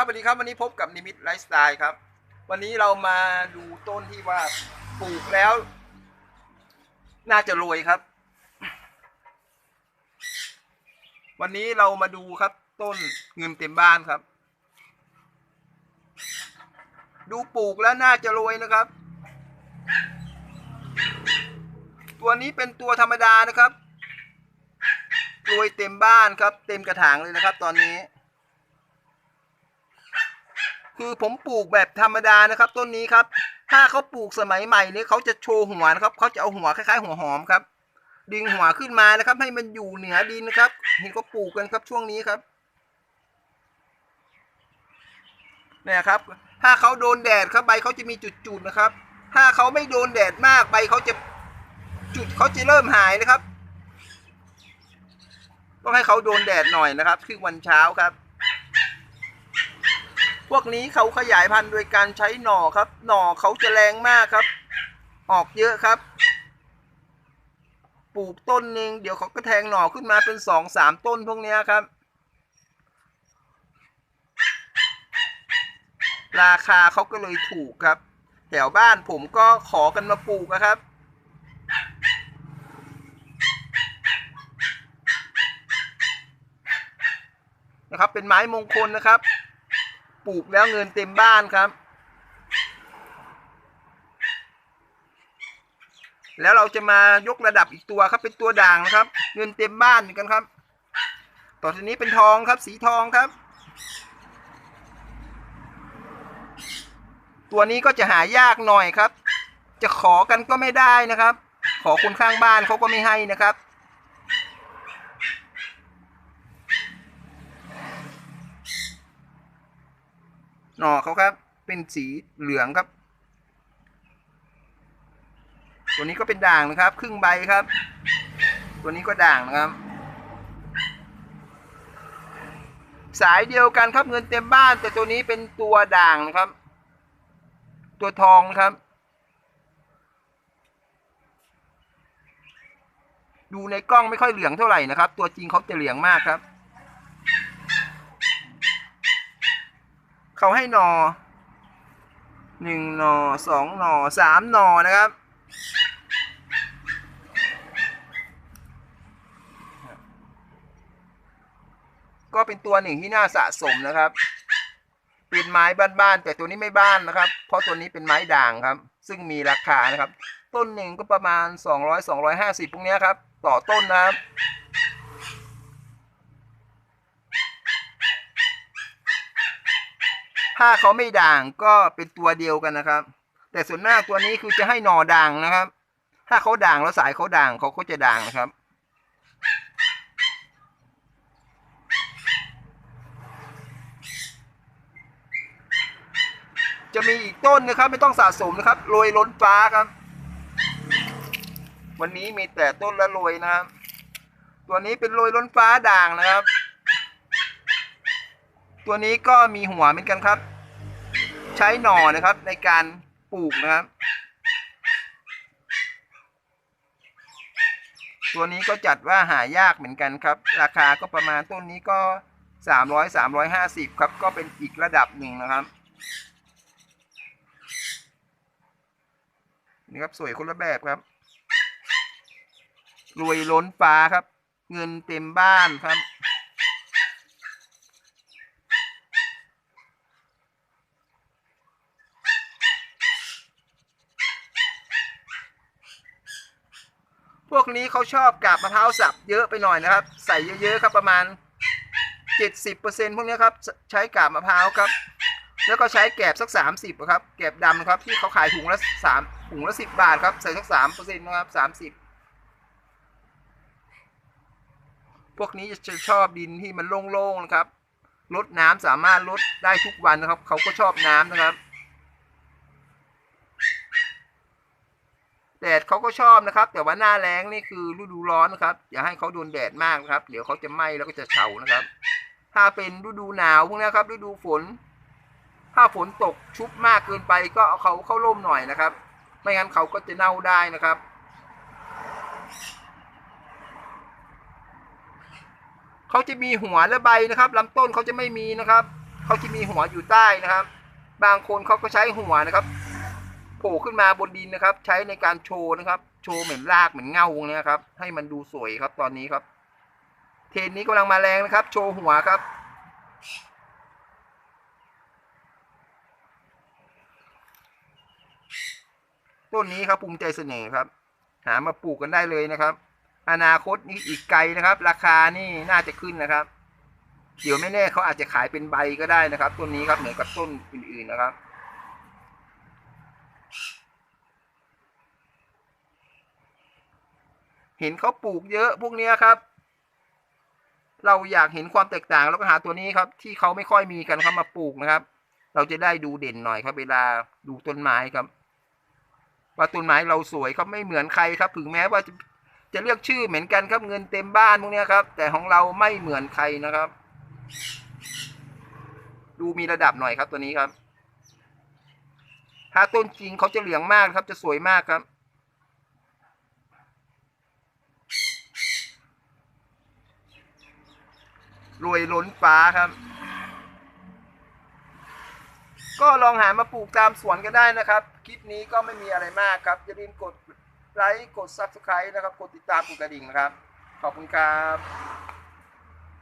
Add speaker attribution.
Speaker 1: ครับสวัสดีครับวันนี้พบกับนิมิตไลฟ์สไตล์ครับ วันนี้เรามาดูต้นที่ว่าปลูกแล้ว น่าจะรวยครับ วันนี้เรามาดูครับต้นเงินเต็มบ้านครับ ดูปลูกแล้วน่าจะรวยนะครับ ตัวนี้เป็นตัวธรรมดานะครับรวยเต็มบ้านครับ เต็มกระถางเลยนะครับ ตอนนี้ คือผมปลูกแบบธรรมดานะครับ ต้นนี้ครับ ถ้าเขาปลูกสมัยใหม่เนี้เขาจะโชว์หัวนะครับเขาจะเอาหัวคล้ายๆ หัวหอมครับ ดึงหัวขึ้นมานะครับ ให้มันอยู่เหนือดินนะครับเห็นเขาปลูกกันครับช่วงนี้ครับเนี่ยครับ ถ้าเขาโดนแดดครับใบเขาจะมีจุดๆนะครับ ถ้าเขาไม่โดนแดดมากใบเขาจะจุดเขาจะเริ่มหายนะครับ ต้องให้เขาโดนแดดหน่อยนะครับ คือวันเช้าครับ พวกนี้เขาขยายพันธุ์โดยการใช้หน่อครับ หน่อเขาจะแรงมากครับ ออกเยอะครับ ปลูกต้นหนึ่งเดี๋ยวเขาก็แทงหน่อขึ้นมาเป็นสองสามต้นพวกนี้ครับ ราคาเขาก็เลยถูกครับ แถวบ้านผมก็ขอกันมาปลูกนะครับนะครับเป็นไม้มงคลนะครับ ปลูกแล้วเงินเต็มบ้านครับ แล้วเราจะมายกระดับอีกตัวครับเป็นตัวด่างนะครับ เงินเต็มบ้านเหมือนกันครับ ต่อทีนี้เป็นทองครับ สีทองครับ ตัวนี้ก็จะหายากหน่อยครับ จะขอกันก็ไม่ได้นะครับ ขอคนข้างบ้านเขาก็ไม่ให้นะครับ หน่อเขาครับ เป็นสีเหลืองครับ ตัวนี้ก็เป็นด่างนะครับ ครึ่งใบครับ ตัวนี้ก็ด่างนะครับ สายเดียวกันครับเงินเต็มบ้าน แต่ตัวนี้เป็นตัวด่างนะครับ ตัวทองนะครับ ดูในกล้องไม่ค่อยเหลืองเท่าไหร่นะครับ ตัวจริงเขาจะเหลืองมากครับ เขาให้หนอหนึ่งหนอสองหนอสามหนอนะครับ ก็เป็นตัวหนึ่งที่น่าสะสมนะครับเป็นไม้บ้านๆแต่ตัวนี้ไม่บ้านนะครับ เพราะตัวนี้เป็นไม้ด่างครับ ซึ่งมีราคานะครับ ต้นหนึ่งก็ประมาณ 200 250 พวกเนี้ยครับ ต่อต้นนะครับ ถ้าเขาไม่ด่างก็เป็นตัวเดียวกันนะครับ แต่ส่วนมากตัวนี้คือจะให้หน่อด่างนะครับ ถ้าเขาด่างแล้วสายเขาด่างเขาก็จะด่างนะครับ จะมีอีกต้นนะครับ ไม่ต้องสะสมนะครับโรยล้นฟ้าครับ วันนี้มีแต่ต้นละโรยนะครับ ตัวนี้เป็นโรยล้นฟ้าด่างนะครับ ตัวนี้ก็มีหัวเหมือนกันครับ ใช้หน่อนะครับในการปลูกนะครับ ตัวนี้ก็จัดว่าหายากเหมือนกันครับ ราคาก็ประมาณต้นนี้ก็สามร้อยสามร้อยห้าสิบครับ ก็เป็นอีกระดับหนึ่งนะครับนี่ครับสวยคนละแบบครับ รวยล้นฟ้าครับ เงินเต็มบ้านครับ พวกนี้เขาชอบกาบมะพร้าวสับเยอะไปหน่อยนะครับ ใส่เยอะๆครับประมาณ 70%พวกนี้ครับใช้กาบมะพร้าวครับ แล้วก็ใช้แกบสัก 30ครับแกบดำครับที่เขาขายถุงละสามถุงละสิบบาทครับใส่สักสามเปอร์เซ็นต์นะครับสามสิบพวกนี้จะชอบดินที่มันโล่งๆนะครับ ลดน้ำสามารถลดได้ทุกวันนะครับ เขาก็ชอบน้ำนะครับ ดดเขาก็ชอบนะครับ แต่ว่าหน้าแล้งนี่คือฤดูร้อนนะครับ อย่าให้เขาโดนแดดมากนะครับ เดี๋ยวเขาจะไหม้แล้วก็จะเฉานะครับ ถ้าเป็นฤดูหนาวพวกนี้ครับฤดูฝน ถ้าฝนตกชุบมากเกินไปก็เอาเขาเข้าร่มหน่อยนะครับ ไม่งั้นเขาก็จะเน่าได้นะครับเขาจะมีหัวและใบนะครับลำต้นเขาจะไม่มีนะครับเขาจะมีหัวอยู่ใต้นะครับ บางคนเขาก็ใช้หัวนะครับ โผล่ขึ้นมาบนดินนะครับ ใช้ในการโชว์นะครับ โชว์เหมือนรากเหมือนเงาเนี้ยครับ ให้มันดูสวยครับตอนนี้ครับ เทนนี้กำลังมาแรงนะครับ โชว์หัวครับ ต้นนี้ครับภูมิใจเสนอครับ หามาปลูกกันได้เลยนะครับ อนาคตนี่อีกไกลนะครับ ราคานี่น่าจะขึ้นนะครับเดี๋ยวไม่แน่เขาอาจจะขายเป็นใบก็ได้นะครับ ต้นนี้ครับเหมือนกับต้นอื่นๆนะครับ เห็นเขาปลูกเยอะพวกนี้ครับ เราอยากเห็นความแตกต่างเราก็หาตัวนี้ครับ ที่เขาไม่ค่อยมีกันเขามาปลูกนะครับ เราจะได้ดูเด่นหน่อยครับ เวลาดูต้นไม้ครับ ว่าต้นไม้เราสวยครับไม่เหมือนใครครับถึงแม้ว่าจะจะเรียกชื่อเหมือนกันครับเงินเต็มบ้านพวกนี้ครับ แต่ของเราไม่เหมือนใครนะครับ ดูมีระดับหน่อยครับตัวนี้ครับ ถ้าต้นจริงเขาจะเหลืองมากครับจะสวยมากครับ รวยล้นฟ้าครับ ก็ลองหามาปลูกตามสวนก็ได้นะครับ คลิปนี้ก็ไม่มีอะไรมากครับอย่าลืมกดไลค์กด Subscribe นะครับ กดติดตามกดกระดิ่งนะครับ ขอบคุณครับ